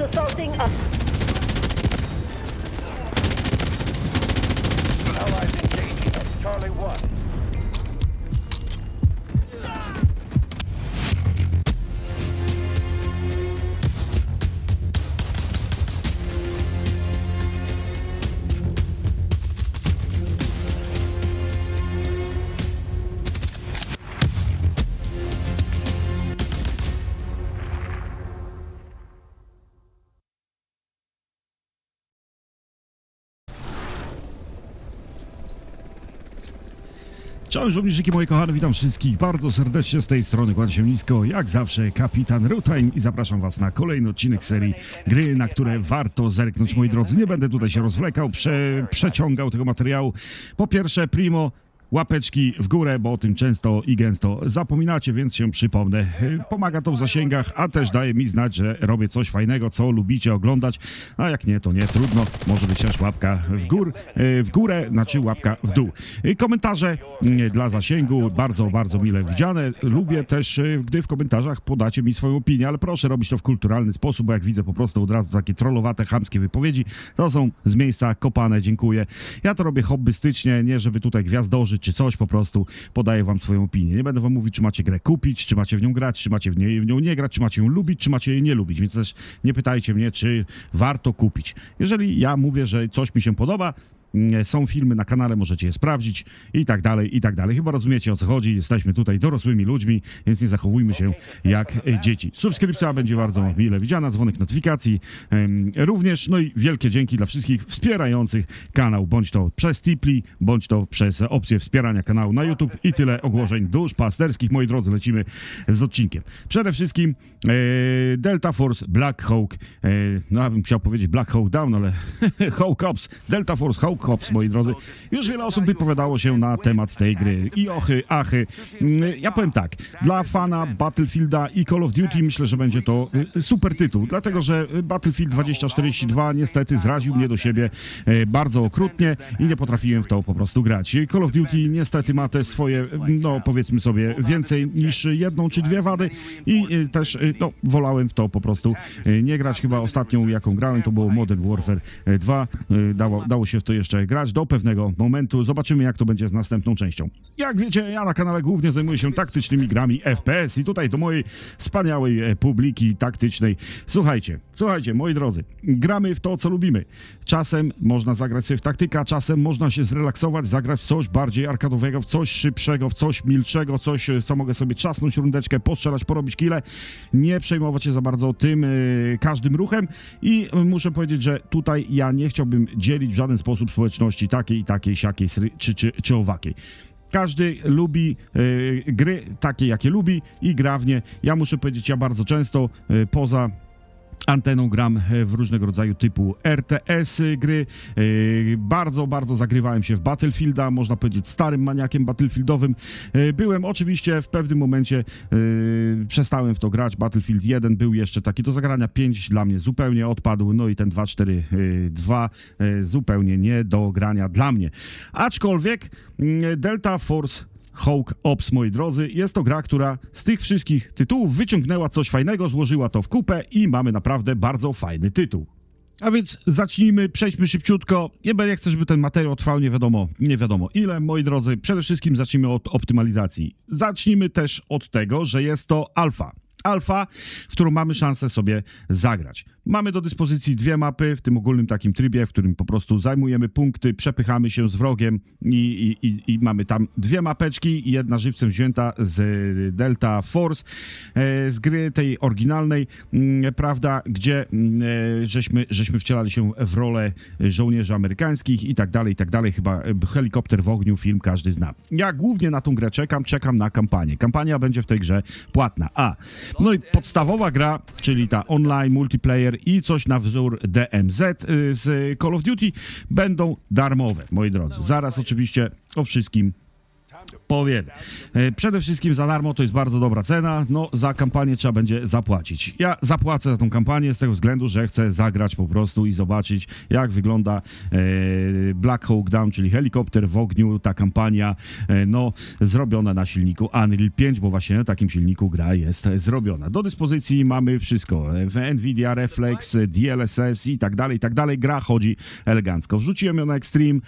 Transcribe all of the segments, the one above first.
assaulting Cześć żołnierzyki moje kochane, witam wszystkich bardzo serdecznie z tej strony, kładę się nisko, jak zawsze kapitan Rutain i zapraszam was na kolejny odcinek serii gry, na które warto zerknąć moi drodzy. Nie będę tutaj się rozwlekał, prze, przeciągał tego materiału. Po pierwsze, primo, Łapeczki w górę, bo o tym często i gęsto zapominacie, więc się przypomnę. Pomaga to w zasięgach, a też daje mi znać, że robię coś fajnego, co lubicie oglądać. A jak nie, to nie, trudno. Może być też łapka w, gór, w górę, znaczy łapka w dół. Komentarze mm, dla zasięgu, bardzo, bardzo mile widziane. Lubię też, e, gdy w komentarzach podacie mi swoją opinię, ale proszę robić to w kulturalny sposób, bo jak widzę po prostu od razu takie trollowate, chamskie wypowiedzi, to są z miejsca kopane, dziękuję. Ja to robię hobbystycznie, nie żeby tutaj gwiazdożyć czy coś, po prostu podaję wam swoją opinię. Nie będę wam mówić, czy macie grę kupić, czy macie w nią grać, czy macie w, nie, w nią nie grać, czy macie ją lubić, czy macie jej nie lubić, więc też nie pytajcie mnie, czy warto kupić. Jeżeli ja mówię, że coś mi się podoba, są filmy na kanale, możecie je sprawdzić i tak dalej, i tak dalej. Chyba rozumiecie o co chodzi, jesteśmy tutaj dorosłymi ludźmi, więc nie zachowujmy się jak dzieci. Subskrypcja będzie bardzo mile widziana, dzwonek notyfikacji również, no i wielkie dzięki dla wszystkich wspierających kanał, bądź to przez Tipli, bądź to przez opcję wspierania kanału na YouTube i tyle ogłoszeń dusz pasterskich. Moi drodzy, lecimy z odcinkiem. Przede wszystkim e, Delta Force Black Hawk, e, no ja bym chciał powiedzieć Black Hawk Down, ale Hawk Ops, Delta Force Hawk Ops, moi drodzy. Już wiele osób wypowiadało się na temat tej gry. I ochy, achy. Mm, Ja powiem tak, dla fana Battlefielda i Call of Duty myślę, że będzie to y, super tytuł, dlatego że Battlefield 2042 niestety zraził mnie do siebie e, bardzo okrutnie i nie potrafiłem w to po prostu grać. Call of Duty niestety ma te swoje, no powiedzmy sobie, więcej niż jedną czy dwie wady i też, no, wolałem w to po prostu nie grać. Chyba ostatnią, jaką grałem, to było Modern Warfare 2. E, Dało, dało się w to jeszcze grać do pewnego momentu. Zobaczymy, jak to będzie z następną częścią. Jak wiecie, ja na kanale głównie zajmuję się taktycznymi grami FPS i tutaj do mojej wspaniałej e, publiki taktycznej. Słuchajcie, słuchajcie, moi drodzy, gramy w to, co lubimy. Czasem można zagrać sobie w taktyka, czasem można się zrelaksować, zagrać w coś bardziej arkadowego, w coś szybszego, w coś milszego, coś, e, co mogę sobie trzasnąć rundeczkę, postrzelać, porobić kile, nie przejmować się za bardzo tym e, każdym ruchem i muszę powiedzieć, że tutaj ja nie chciałbym dzielić w żaden sposób społeczności takiej i takiej, siakiej, czy, czy, czy owakiej. Każdy lubi e, gry takie, jakie lubi i gra w nie. Ja muszę powiedzieć, ja bardzo często e, poza anteną gram e, w różnego rodzaju typu RTS gry. E, Bardzo, bardzo zagrywałem się w Battlefielda, można powiedzieć starym maniakiem battlefieldowym. E, Byłem oczywiście w pewnym momencie, przestałem w to grać. Battlefield 1 był jeszcze taki do zagrania, 5 dla mnie zupełnie odpadł, no i ten 242 e, zupełnie nie do grania dla mnie. Aczkolwiek mm, Delta Force Hawk Ops, moi drodzy. Jest to gra, która z tych wszystkich tytułów wyciągnęła coś fajnego, złożyła to w kupę i mamy naprawdę bardzo fajny tytuł. A więc zacznijmy, przejdźmy szybciutko. Nie chcę, żeby ten materiał trwał nie wiadomo, nie wiadomo ile, moi drodzy. Przede wszystkim zacznijmy od optymalizacji. Zacznijmy też od tego, że jest to alfa. Alfa, w którą mamy szansę sobie zagrać. Mamy do dyspozycji dwie mapy w tym ogólnym takim trybie, w którym po prostu zajmujemy punkty, przepychamy się z wrogiem i, i, i, i mamy tam dwie mapeczki, jedna żywcem wzięta z Delta Force, e, z gry tej oryginalnej, mm, prawda, gdzie mm, e, żeśmy, żeśmy wcielali się w rolę żołnierzy amerykańskich i tak dalej, i tak dalej. Chyba e, helikopter w ogniu, film każdy zna. Ja głównie na tą grę czekam, czekam na kampanię. Kampania będzie w tej grze płatna. A, no i podstawowa gra, czyli ta online, multiplayer i coś na wzór DMZ y, z Call of Duty będą darmowe, moi drodzy. Zaraz oczywiście o wszystkim Powiem. E, Przede wszystkim za darmo to jest bardzo dobra cena. No, za kampanię trzeba będzie zapłacić. Ja zapłacę za tą kampanię z tego względu, że chcę zagrać po prostu i zobaczyć, jak wygląda e, Black Hawk Down, czyli helikopter w ogniu. Ta kampania, e, no, zrobiona na silniku Unreal 5, bo właśnie na takim silniku gra jest zrobiona. Do dyspozycji mamy wszystko. Nvidia Reflex, DLSS i tak dalej, i tak dalej. Gra chodzi elegancko. Wrzuciłem ją na Extreme.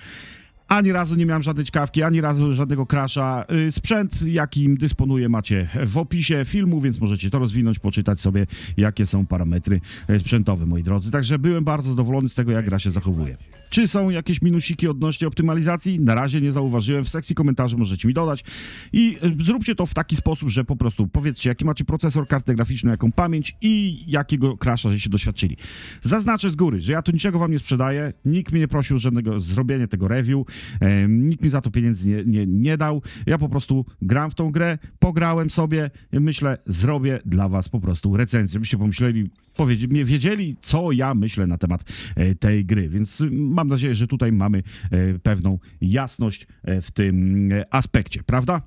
Ani razu nie miałem żadnej czkawki, ani razu żadnego crasha. Y, Sprzęt, jakim dysponuję, macie w opisie filmu, więc możecie to rozwinąć, poczytać sobie, jakie są parametry y, sprzętowe, moi drodzy. Także byłem bardzo zadowolony z tego, jak gra się zachowuje. Czy są jakieś minusiki odnośnie optymalizacji? Na razie nie zauważyłem. W sekcji komentarzy możecie mi dodać. I y, zróbcie to w taki sposób, że po prostu powiedzcie, jaki macie procesor, kartę graficzną, jaką pamięć i jakiego crasha żeście doświadczyli. Zaznaczę z góry, że ja tu niczego wam nie sprzedaję. Nikt mnie nie prosił żadnego zrobienia tego review. Em, nikt mi za to pieniędzy nie, nie, nie dał. Ja po prostu gram w tą grę, pograłem sobie. Myślę, zrobię dla was po prostu recenzję, żebyście pomyśleli, powiedzieli, wiedzieli, co ja myślę na temat e, tej gry. Więc y, mam nadzieję, że tutaj mamy e, pewną jasność e, w tym e, aspekcie, prawda?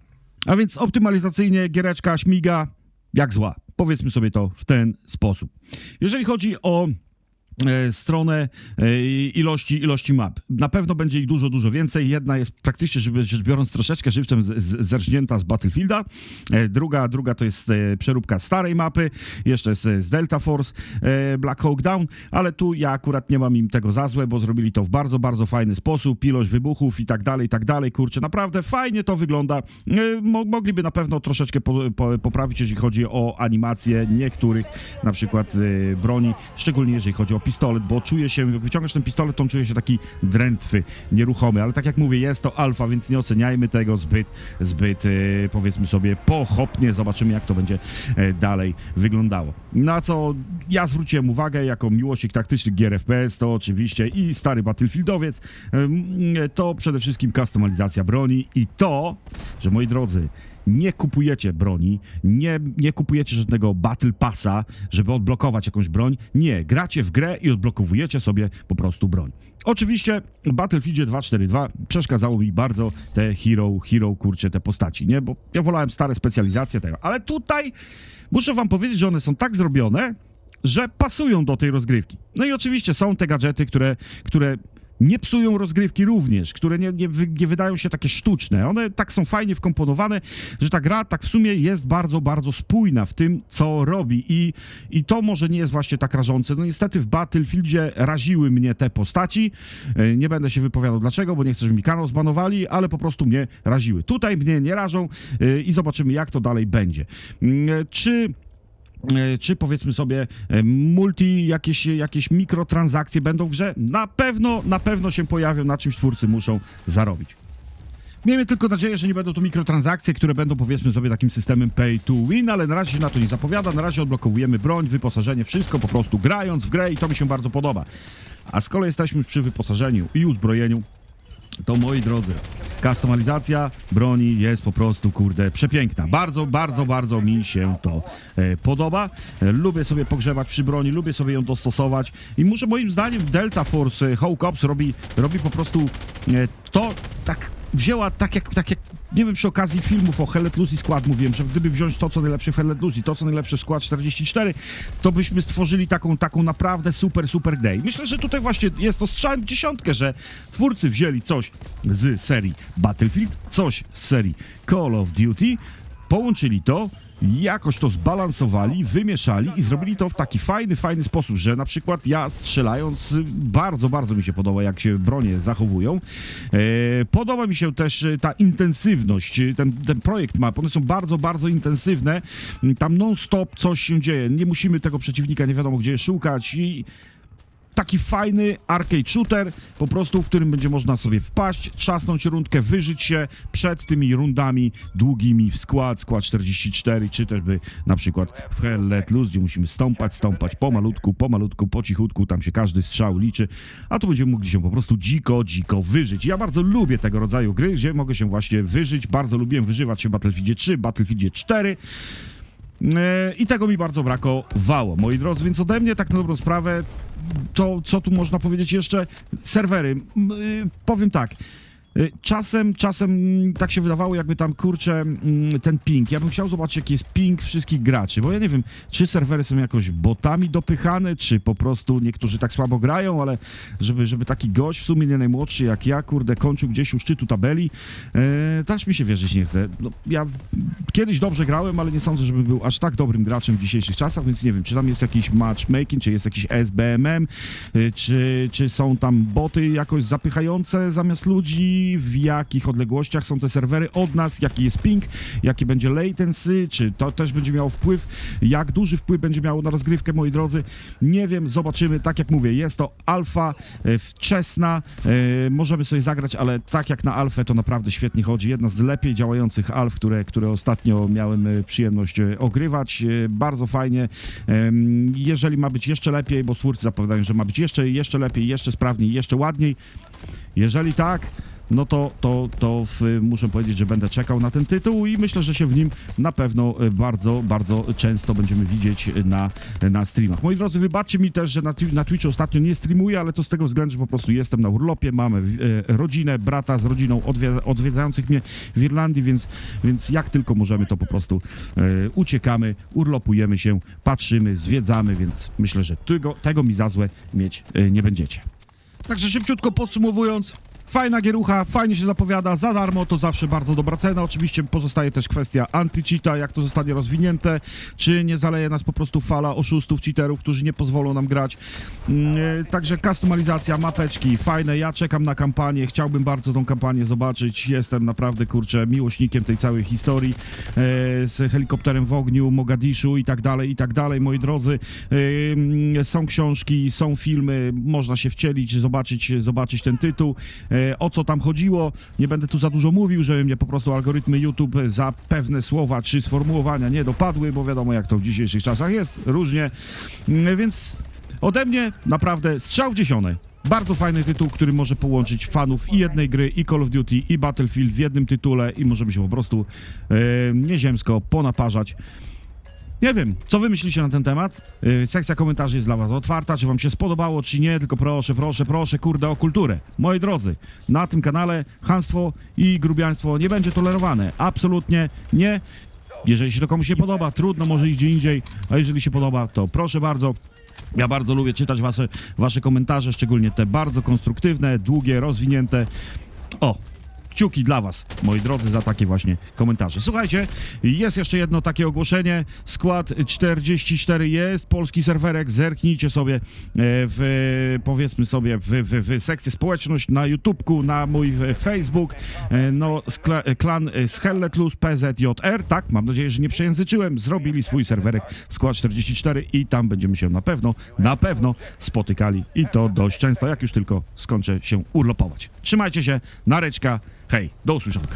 A więc optymalizacyjnie giereczka śmiga jak zła. Powiedzmy sobie to w ten sposób. Jeżeli chodzi o e, stronę e, ilości, ilości map. Na pewno będzie ich dużo, dużo więcej. Jedna jest praktycznie rzecz biorąc troszeczkę żywcem zerżnięta z Battlefielda. E, Druga, druga to jest e, przeróbka starej mapy. Jeszcze jest e, z Delta Force e, Black Hawk Down, ale tu ja akurat nie mam im tego za złe, bo zrobili to w bardzo, bardzo fajny sposób. Ilość wybuchów i tak dalej, i tak dalej. Kurczę, naprawdę fajnie to wygląda. E, Mo mogliby na pewno troszeczkę po, po, poprawić, jeżeli chodzi o animację niektórych na przykład e, broni, szczególnie jeżeli chodzi o pistolet, bo czuję się, jak wyciągasz ten pistolet, to on czuje się taki drętwy, nieruchomy, ale tak jak mówię, jest to alfa, więc nie oceniajmy tego zbyt, zbyt e, powiedzmy sobie pochopnie, zobaczymy jak to będzie e, dalej wyglądało. Na co ja zwróciłem uwagę jako miłośnik taktycznych gier FPS, to oczywiście i stary Battlefieldowiec, to przede wszystkim kustomizacja broni i to, że moi drodzy, nie kupujecie broni, nie, nie kupujecie żadnego Battle Passa, żeby odblokować jakąś broń. Nie, gracie w grę i odblokowujecie sobie po prostu broń. Oczywiście w Battlefieldzie 242 przeszkadzało mi bardzo te hero, hero, kurcze, te postaci, nie? Bo ja wolałem stare specjalizacje tego, ale tutaj muszę wam powiedzieć, że one są tak zrobione, że pasują do tej rozgrywki. No i oczywiście są te gadżety, które, które nie psują rozgrywki również, które nie, nie, nie wydają się takie sztuczne. One tak są fajnie wkomponowane, że ta gra tak w sumie jest bardzo, bardzo spójna w tym, co robi i, i to może nie jest właśnie tak rażące. No niestety w Battlefieldzie raziły mnie te postaci. E, Nie będę się wypowiadał dlaczego, bo nie chcę, żeby mi kanał zbanowali, ale po prostu mnie raziły. Tutaj mnie nie rażą e, i zobaczymy, jak to dalej będzie. Mm, e, Czy czy powiedzmy sobie e, multi, jakieś, jakieś mikrotransakcje będą w grze? Na pewno, na pewno się pojawią, na czymś twórcy muszą zarobić. Miejmy tylko nadzieję, że nie będą to mikrotransakcje, które będą powiedzmy sobie takim systemem pay to win, ale na razie się na to nie zapowiada, na razie odblokowujemy broń, wyposażenie, wszystko po prostu grając w grę i to mi się bardzo podoba. A z kolei jesteśmy przy wyposażeniu i uzbrojeniu, to moi drodzy, kustomizacja broni jest po prostu, kurde, przepiękna. Bardzo, bardzo, bardzo mi się to e, podoba. E, lubię sobie pogrzewać przy broni, lubię sobie ją dostosować i muszę, moim zdaniem, Delta Force e, Hawk Ops robi, robi po prostu e, to tak wzięła tak jak, tak jak, nie wiem, przy okazji filmów o Hell Let Loose i Skład mówiłem, że gdyby wziąć to, co najlepsze w Hell Let Loose i to, co najlepsze w Skład 44, to byśmy stworzyli taką, taką naprawdę super, super grę. Myślę, że tutaj właśnie jest to strzałem w dziesiątkę, że twórcy wzięli coś z serii Battlefield, coś z serii Call of Duty, połączyli to, jakoś to zbalansowali, wymieszali i zrobili to w taki fajny, fajny sposób, że na przykład ja strzelając bardzo, bardzo mi się podoba, jak się bronie zachowują. E, podoba mi się też y, ta intensywność, y, ten, ten projekt map, one są bardzo, bardzo intensywne. Tam non-stop coś się dzieje. Nie musimy tego przeciwnika nie wiadomo gdzie szukać i taki fajny arcade shooter, po prostu, w którym będzie można sobie wpaść, trzasnąć rundkę, wyżyć się przed tymi rundami długimi w skład, skład 44, czy też by na przykład w Hell Let Loose, gdzie musimy stąpać, stąpać pomalutku, pomalutku, po cichutku, tam się każdy strzał liczy, a tu będziemy mogli się po prostu dziko, dziko wyżyć. Ja bardzo lubię tego rodzaju gry, gdzie mogę się właśnie wyżyć, bardzo lubiłem wyżywać się w Battlefieldzie 3, Battlefieldzie 4, E, I tego mi bardzo brakowało, moi drodzy, więc ode mnie tak na dobrą sprawę, to co tu można powiedzieć jeszcze? Serwery. M, y, powiem tak, Czasem, czasem mm, tak się wydawało, jakby tam kurczę mm, ten ping. Ja bym chciał zobaczyć, jaki jest ping wszystkich graczy, bo ja nie wiem, czy serwery są jakoś botami dopychane, czy po prostu niektórzy tak słabo grają, ale żeby, żeby taki gość, w sumie nie najmłodszy jak ja, kurde, kończył gdzieś u szczytu tabeli, e, też mi się wierzyć nie chce. No, ja kiedyś dobrze grałem, ale nie sądzę, żeby był aż tak dobrym graczem w dzisiejszych czasach, więc nie wiem, czy tam jest jakiś matchmaking, czy jest jakiś SBMM, y, czy, czy są tam boty jakoś zapychające zamiast ludzi, w jakich odległościach są te serwery od nas, jaki jest ping, jaki będzie latency, czy to też będzie miało wpływ, jak duży wpływ będzie miało na rozgrywkę, moi drodzy. Nie wiem, zobaczymy. Tak jak mówię, jest to alfa e, wczesna, e, możemy sobie zagrać, ale tak jak na alfę to naprawdę świetnie chodzi. Jedna z lepiej działających alf, które, które ostatnio miałem e, przyjemność ogrywać. Bardzo fajnie. Jeżeli ma być jeszcze lepiej, bo twórcy zapowiadają, że ma być jeszcze, jeszcze lepiej, jeszcze sprawniej, jeszcze ładniej. Jeżeli tak, no to, to, to w, muszę powiedzieć, że będę czekał na ten tytuł i myślę, że się w nim na pewno e, bardzo, bardzo często będziemy widzieć na, na streamach. Moi drodzy, wybaczcie mi też, że na, na Twitchu ostatnio nie streamuję, ale to z tego względu, że po prostu jestem na urlopie, mamy e, rodzinę, brata z rodziną odwie- odwiedzających mnie w Irlandii, więc, więc jak tylko możemy, to po prostu e, uciekamy, urlopujemy się, patrzymy, zwiedzamy, więc myślę, że tego, tego mi za złe mieć e, nie będziecie. Także szybciutko podsumowując, fajna gierucha, fajnie się zapowiada, za darmo to zawsze bardzo dobra cena. Oczywiście pozostaje też kwestia anti-cheata, jak to zostanie rozwinięte, czy nie zaleje nas po prostu fala oszustów, cheaterów, którzy nie pozwolą nam grać. Mm, e, Także kustomizacja, mapeczki, fajne, ja czekam na kampanię, chciałbym bardzo tą kampanię zobaczyć, jestem naprawdę, kurczę, miłośnikiem tej całej historii e, z helikopterem w ogniu, Mogadiszu i tak dalej, i tak dalej, moi drodzy. Ym, Są książki, są filmy, można się wcielić, zobaczyć, zobaczyć ten tytuł. E, O co tam chodziło? Nie będę tu za dużo mówił, żeby mnie po prostu algorytmy YouTube za pewne słowa czy sformułowania nie dopadły, bo wiadomo jak to w dzisiejszych czasach jest, różnie. Mm, Więc ode mnie naprawdę strzał w. Bardzo fajny tytuł, który może połączyć fanów i jednej gry, i Call of Duty, i Battlefield w jednym tytule i możemy się po prostu e, nieziemsko ponaparzać. Nie wiem, co wy myślicie na ten temat? Yy, sekcja komentarzy jest dla was otwarta, czy wam się spodobało, czy nie, tylko proszę, proszę, proszę, kurde, o kulturę. Moi drodzy, na tym kanale chamstwo i grubiaństwo nie będzie tolerowane. Absolutnie nie. Jeżeli się to komuś nie podoba, trudno, może iść gdzie indziej, a jeżeli się podoba, to proszę bardzo. Ja bardzo lubię czytać wasze, wasze komentarze, szczególnie te bardzo konstruktywne, długie, rozwinięte. O, kciuki dla was, moi drodzy, za takie właśnie komentarze. Słuchajcie, jest jeszcze jedno takie ogłoszenie. Skład 44 jest, polski serwerek, zerknijcie sobie e, w, powiedzmy sobie, w, w, w sekcję społeczność na YouTubeku, na mój e, Facebook, e, no, skla, klan e, Skelletlus PZJR, tak, mam nadzieję, że nie przejęzyczyłem, zrobili swój serwerek skład 44 i tam będziemy się na pewno, na pewno spotykali. I to dość często, jak już tylko skończę się urlopować. Trzymajcie się, nareczka, Hej, do usłyszonka.